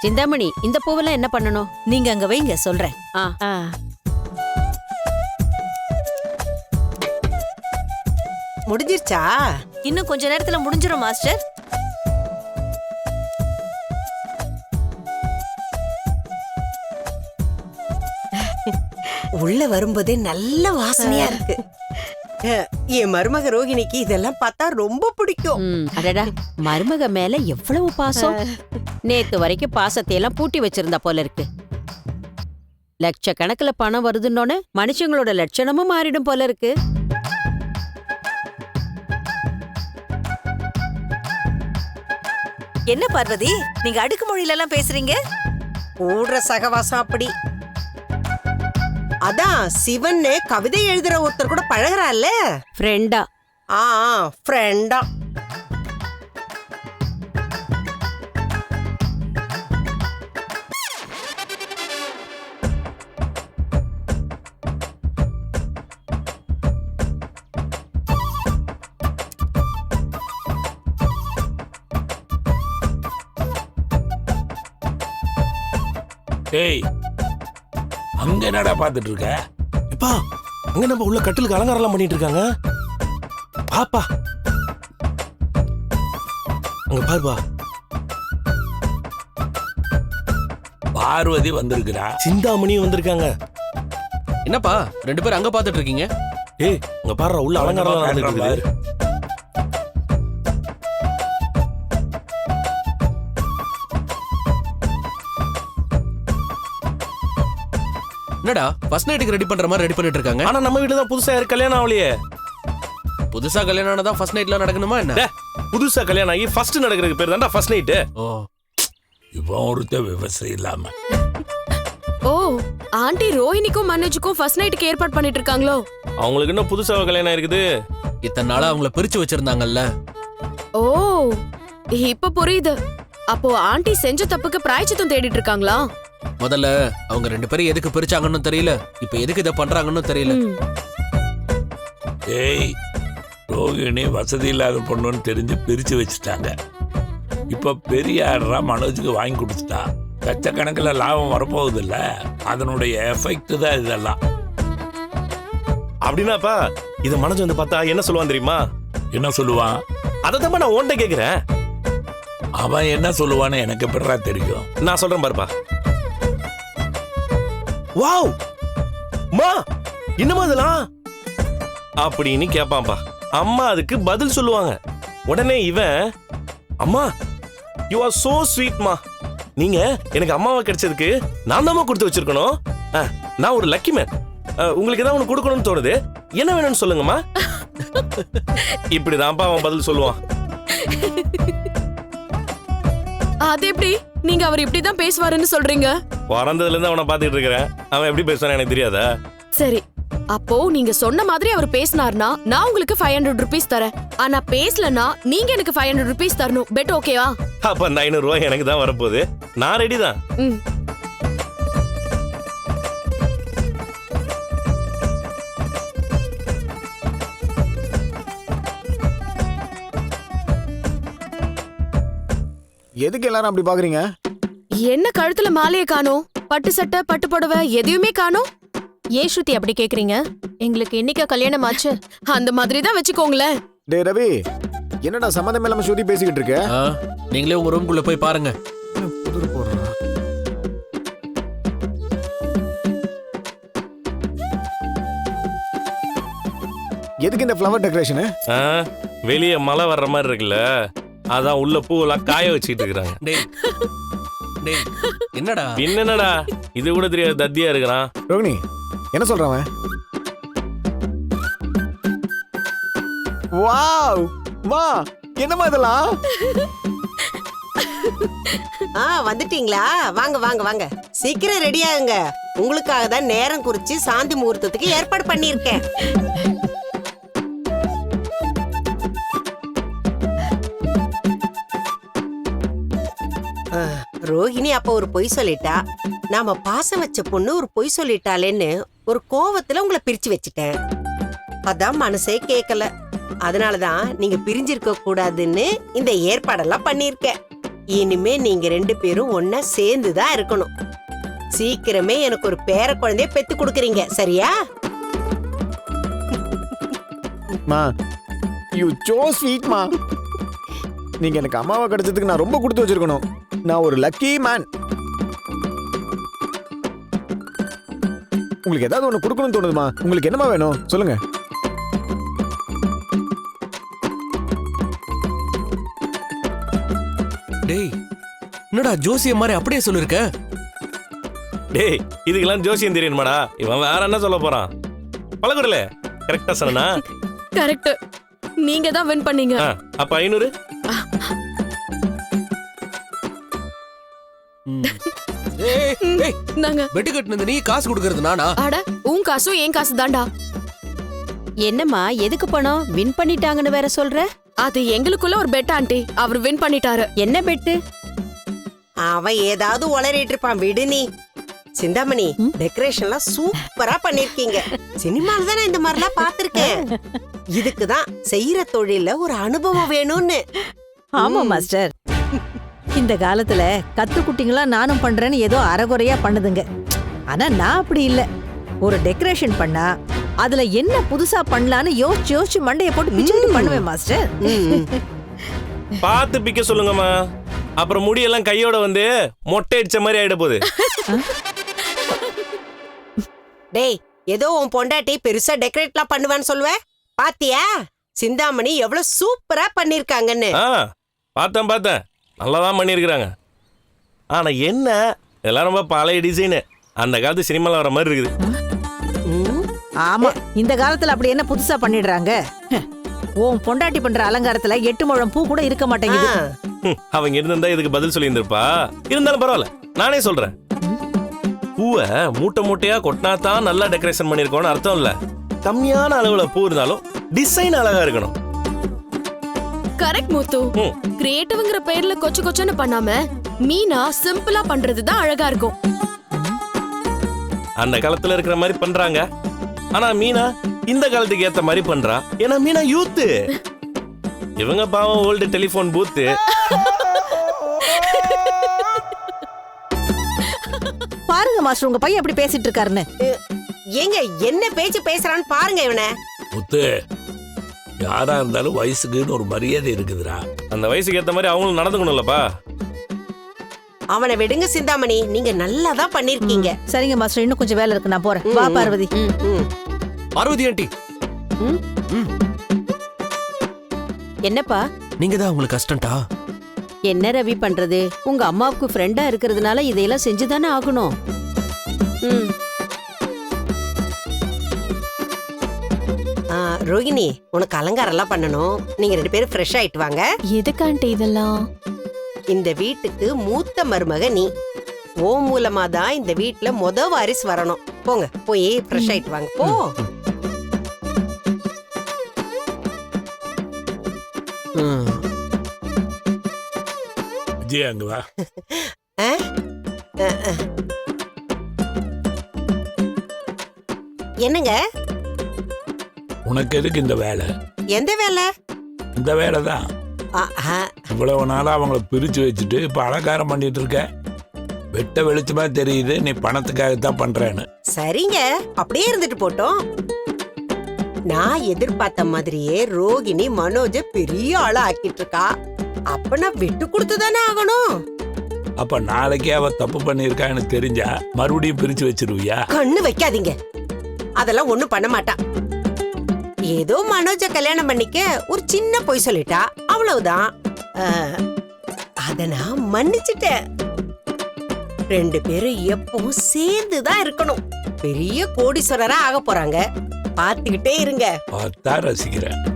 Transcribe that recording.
சிந்தாமணி இந்த பூவெல்லாம் என்ன பண்ணணும்? நீங்க அங்க வைங்க சொல்றேன். ஆ. ஆ. முடிஞ்சிருச்சா? இன்னும் கொஞ்ச நேரத்துல முடிஞ்சிரும் மாஸ்டர். உள்ள வரும்போதே நல்ல வாசனையா இருக்கு. என் மருமக ரோகிணிக்கு இதெல்லாம் பார்த்தா ரொம்ப பிடிக்கும். அடடா. மருமக மேல எவ்வளவு பாசம்? நேத்து வரைக்கும் பாசத்தை எல்லாம் பூட்டி வச்சிருந்தா போல இருக்கு. லட்சக்கணக்குல பணம் வருதுன்னொன்னு மனுஷங்களோட லட்சணமும் மாறிடும் போல இருக்கு. என்ன பார்வதி? நீங்க அடுக்கு மொழியில எல்லாம் பேசுறீங்க? கூடுற சகவாசம் அப்படி. அதான் சிவன்னு கவிதை எழுதுற ஒருத்தர் கூட பழகுறாள்ல ஃப்ரெண்டா ஆ ஃப்ரெண்டா டேய் அங்க என்னடா பாத்துட்டு இருக்க எப்பா அங்க நம்ம உள்ள கட்டிலுக்கு அலங்காரம்லாம் பண்ணிட்டு இருக்காங்க பாப்பா. அங்க பாருப்பா பார்வதி வந்திருக்கிறா. சிந்தாமணியும் வந்திருக்காங்க. என்னப்பா ரெண்டு பேரும் அங்க பாத்துட்டு இருக்கீங்க ஏய் அங்க பாருடா உள்ள அலங்காரம் நடந்துட்டு பாரு. என்னடா ஃபர்ஸ்ட் நைட்டுக்கு ரெடி பண்ற மாதிரி ரெடி பண்ணிட்டு இருக்காங்க? ஆனா நம்ம வீட்டுல தான் புதுசா கல்யாணம் ஆகலையே? புதுசா கல்யாணம் ஆனதா ஃபர்ஸ்ட் நைட்ல நடக்கணுமா என்ன? புதுசா கல்யாணம் ஆகி ஃபர்ஸ்ட் நடக்கிறதுக்கு பேர் தான்டா ஃபர்ஸ்ட் நைட்டு ஓ. இவன் ஒருத்த விவசாயம் இல்லாம. ஓ ஆண்டி ரோஹிணிக்கும் மனோஜுக்கும் ஃபர்ஸ்ட் நைட்டுக்கு ஏற்பாடு பண்ணிட்டு இருக்காங்களோ? அவங்களுக்கு இன்னும் புதுசா கல்யாணம் இருக்குது இத்தனை நாளா அவங்கள பிரிச்சு வச்சிருந்தாங்கல்ல? ஓ இப்ப புரியுது. அப்போ ஆண்டி செஞ்ச தப்புக்கு பிராய்ச்சித்தம் தேடிட்டு இருக்காங்களா? முதல்ல அவங்க ரெண்டு பேரும் எதுக்கு பிரிச்சாங்கன்னு தெரியல. இப்ப எதுக்கு இதை பண்றாங்கன்னு தெரியல. ஏய் ரோகிணி வசதி இல்லாத பொண்ணுன்னு தெரிஞ்சு பிரிச்சு வச்சுட்டாங்க. இப்ப பெரிய ஆடுறா மனோஜுக்கு வாங்கி கொடுத்துட்டா. லட்சக்கணக்கில் லாபம் வரப்போகுது இல்ல அதனுடைய எஃபெக்ட் தான் இதெல்லாம். அப்படின்னாப்பா இது மனசு வந்து பார்த்தா என்ன சொல்லுவான் தெரியுமா? என்ன சொல்லுவான்? அதை தான் நான் உன்கிட்ட கேக்குறேன். அவன் என்ன சொல்லுவான்னு எனக்கு எப்படிடா தெரியும்? நான் சொல்றேன் பாருப்பா. வாவ்! மா என்னமா இதெல்லாம்? அப்படின்னு கேட்பான்ப்பா அம்மா அதுக்கு பதில் சொல்லுவாங்க. உடனே இவன் அம்மா யூ ஆர் சோ ஸ்வீட்மா நீங்க எனக்கு அம்மாவை கிடைச்சதுக்கு நான் தான் கொடுத்து வச்சிருக்கணும். நான் ஒரு லக்கி மேன் உங்களுக்கு ஏதாவது ஒன்று கொடுக்கணும்னு தோணுது என்ன வேணும்னு சொல்லுங்கம்மா. இப்படிதான்ப்பா அவன் பதில் சொல்லுவான். அது எப்படி? நீங்க அவர் இப்படிதான் பேசுவாருன்னு சொல்றீங்க? பிறந்ததுல இருந்து அவனை பார்த்துட்டு இருக்கிறேன். அவன் எப்படி பேசுவான்னு எனக்கு தெரியாதா? சரி அப்போ நீங்க சொன்ன மாதிரி அவர் பேசினார்னா நான் உங்களுக்கு ஃபைவ் ஹண்ட்ரட் ருபீஸ் தரேன். ஆனா பேசலனா நீங்க எனக்கு ஃபைவ் ஹண்ட்ரட் ருபீஸ் தரணும். பெட் ஓகேவா அப்ப அந்த ஐநூறு ரூபாய் எனக்கு தான் வரப்போகுது. நான் ரெடி தான். ம். எதுக்கு எல்லாரும் அப்படி பாக்குறீங்க? என்ன கழுத்துல மாலையை காணோம்? பட்டு சட்டை பட்டு புடவை எதையுமே காணோம்? ஏன் ஸ்ருதி அப்படி கேக்குறீங்க? எங்களுக்கு என்னைக்கா கல்யாணம் ஆச்சு? அந்த மாதிரி தான் வச்சுக்கோங்களேன். டேய் ரவி என்னடா சம்மந்தம் இல்லாம ஸ்ருதி பேசிக்கிட்டு இருக்க? ஆ, நீங்களே உங்க ரூம்குள்ள போய் பாருங்க. புதுரு போடுறா? எதுக்கு இந்த ஃப்ளவர் டெக்கரேஷனு ஆ, வெளிய மழை வர்ற மாதிரி இருக்குல்ல? அதான் உள்ள பூவெல்லாம் காய வச்சுக்கிட்டு இருக்கிறாங்க. டேய் டேய் என்னடா? என்னடா? இது கூட தெரியாது தத்தியா இருக்கிறான். ரோகிணி என்ன சொல்றான் அவன்? வாவ்! மா என்னம்மா இதெல்லாம்? ஆ வந்துட்டீங்களா? வாங்க வாங்க வாங்க. சீக்கிரம் ரெடி ஆகுங்க. உங்களுக்காக தான் நேரம் குறிச்சு சாந்தி முகூர்த்தத்துக்கு ஏற்பாடு பண்ணியிருக்கேன். ரோஹிணி அப்ப ஒரு பொய் சொல்லிட்டா? நாம பாசம் வச்ச பொண்ணு ஒரு பொய் சொல்லிட்டாளேன்னு ஒரு கோவத்துல உங்களை பிரிச்சு வச்சுட்டேன். அதான் மனசே கேட்கல அதனாலதான் நீங்க பிரிஞ்சிருக்க கூடாதுன்னு இந்த ஏற்பாடெல்லாம் பண்ணியிருக்கேன். இனிமே நீங்க ரெண்டு பேரும் ஒன்னா சேர்ந்து தான் இருக்கணும். சீக்கிரமே எனக்கு ஒரு பேர குழந்தைய பெத்து கொடுக்குறீங்க சரியா? மா யூ சோ ஸ்வீட் மா. நீங்க எனக்கு அம்மாவை கிடைச்சதுக்கு நான் ரொம்ப கொடுத்து வச்சிருக்கணும். நான் ஒரு லக்கி மேன் உங்களுக்கு ஏதாவது ஒன்று கொடுக்கணும்னு தோணுதுமா? உங்களுக்கு என்னமா வேணும்? சொல்லுங்க. டேய் என்னடா ஜோசியம் மாதிரி அப்படியே சொல்லிருக்க? டேய் இதுக்கெல்லாம் ஜோசியம் தெரியணுமாடா இவன் வேற என்ன சொல்ல போறான்? பழகுடல கரெக்டா சொன்னா கரெக்ட் நீங்க தான் வின் பண்ணீங்க. அப்ப ஐநூறு? நாங்க வெட்டு கட்டினது நீ காசு கொடுக்கறது நானா? அட உன் காசும் என் காசு தான்டா. என்னம்மா எதுக்கு பணம்? வின் பண்ணிட்டாங்கன்னு வேற சொல்ற? அது எங்களுக்குள்ள ஒரு பெட் ஆண்டி. அவர் வின் பண்ணிட்டாரு. என்ன பெட்டு அவன் ஏதாவது உளறிட்டு இருப்பான். விடு நீ. சிந்தாமணி டெக்கரேஷன்லாம் சூப்பரா பண்ணிருக்கீங்க. சினிமால தான் இந்த மாதிரிலாம் பார்த்திருக்கேன். இதுக்கு தான் செய்யற தொழில ஒரு அனுபவம் வேணும்னு. ஆமா மாஸ்டர் இந்த காலத்துல கத்துக்குட்டிங்களா நானும் பண்றேன்னு ஏதோ அறகுறையா பண்ணுதுங்க. ஆனா நான் அப்படி இல்ல. ஒரு டெக்கரேஷன் பண்ணா அதுல என்ன புதுசா பண்ணலான்னு யோசிச்சு யோசிச்சு மண்டைய போட்டு பிச்சுக்கிட்டு பண்ணுவேன் மாஸ்டர். ம். பார்த்து பிக்க சொல்லுங்கம்மா. அப்புறம் முடியெல்லாம் கையோட வந்து மொட்டை அடிச்ச மாதிரி ஆயிட போகுது. டேய் ஏதோ உன் பொண்டாட்டி பெருசா டெக்கரேட்லாம் பண்ணுவான்னு சொல்லுவேன் பாத்தியா? சிந்தாமணி எவ்வளவு சூப்பரா பண்ணிருக்காங்கன்னு. ஆ பார்த்தேன் பார்த்தேன். நல்லா தான் பண்ணியிருக்கிறாங்க. ஆனா என்ன? இதெல்லாம் ரொம்ப பழைய டிசைனு அந்த காலத்து சினிமாவில் வர மாதிரி இருக்குது. ம். ஆமா. இந்த காலத்துல அப்படி என்ன புதுசா பண்ணிடுறாங்க? உன் பொண்டாட்டி பண்ற அலங்காரத்துல எட்டு முழம் பூ கூட இருக்க மாட்டேங்குது. அவங்க இருந்திருந்தா இதுக்கு பதில் சொல்லியிருந்திருப்பா. இருந்தாலும் பரவாயில்ல நானே சொல்றேன். பூவை மூட்டை மூட்டையா கொட்டினா தான் நல்லா டெக்கரேஷன் பண்ணியிருக்கோம்னு அர்த்தம் இல்ல. கம்மியான அளவுல பூ இருந்தாலும் டிசைன் அழகா இருக்கணும். கரெக்ட் முத்து. கிரியேட்டிவ்ங்கிற பேர்ல கொச்சு கொச்சுன்னு பண்ணாம மீனா சிம்பிளா பண்றது தான் அழகா இருக்கும். அந்த காலத்துல இருக்கிற மாதிரி பண்றாங்க. ஆனா மீனா இந்த காலத்துக்கு ஏத்த மாதிரி பண்றா. ஏன்னா மீனா யூத்து இவங்க பாவம் ஓல்டு டெலிபோன் பூத்து பாருங்க மாஸ்டர். உங்க பையன் எப்படி பேசிட்டு இருக்காருன்னு. ஏங்க என்ன பேச்சு பேசுறான்னு பாருங்க இவனை. முத்து யாரா இருந்தாலும் வயசுக்குன்னு ஒரு மரியாதை இருக்குதுடா. அந்த வயசுக்கு ஏத்த மாதிரி அவங்களும் நடந்துக்கணும்லப்பா. அவனை விடுங்க சிந்தாமணி நீங்க நல்லா தான் பண்ணிருக்கீங்க சரிங்க மாஸ்டர். இன்னும் கொஞ்சம் வேலை இருக்கு நான் போறேன். வா ம், பார்வதி. ம். பார்வதி ஆண்டி. என்னப்பா? நீங்க தான் உங்களுக்கு கஷ்டம்டா. என்ன ரவி பண்றது? உங்க அம்மாவுக்கு ஃப்ரெண்டா இருக்கிறதுனால இதையெல்லாம் செஞ்சுதானே ஆகணும். ம். ரோகிணி உனக்கு அலங்காரம் எல்லாம் பண்ணணும். நீங்க ரெண்டு பேரும் ஃப்ரெஷ் ஆயிட்டு வாங்க. எதுக்கு ஆண்டி இதெல்லாம்? இந்த வீட்டுக்கு மூத்த மருமக நீ. ஓ மூலமா தான் இந்த வீட்ல முத வாரிசு வரணும். போங்க போய் ஃப்ரெஷ் ஆயிட்டு வாங்க. போ. விஜய் அங்க வா. என்னங்க? உனக்கு எதுக்கு இந்த வேலை? எந்த வேலை? இந்த வேலை தான். இவ்வளவு நாளா அவங்கள பிரிச்சு வச்சுட்டு இப்ப அலங்காரம் பண்ணிட்டு இருக்க. வெட்ட வெளிச்சமா தெரியுது நீ பணத்துக்காக தான் பண்றேன்னு. சரிங்க. அப்படியே இருந்துட்டு போட்டோம். நான் எதிர்பார்த்த மாதிரியே ரோகிணி மனோஜ பெரிய ஆளா ஆக்கிட்டு இருக்கா. அப்ப நான் விட்டு கொடுத்து தானே ஆகணும். அப்ப நாளைக்கே அவ தப்பு பண்ணியிருக்கான்னு தெரிஞ்சா மறுபடியும் பிரிச்சு வச்சிருவியா? கண்ணு வைக்காதீங்க. அதெல்லாம் ஒண்ணும் பண்ண மாட்டா. ஏதோ மனோஜ கல்யாணம் பண்ணிக்க ஒரு சின்ன பொய் சொல்லிட்டா. அவ்வளவுதான். அத நான் மன்னிச்சிட்டேன். ரெண்டு பேரும் எப்பவும் சேர்ந்துதான் இருக்கணும். பெரிய கோடீஸ்வரரா ஆக போறாங்க. பார்த்துக்கிட்டே இருங்க. பார்த்தா ரசிக்கிறேன்.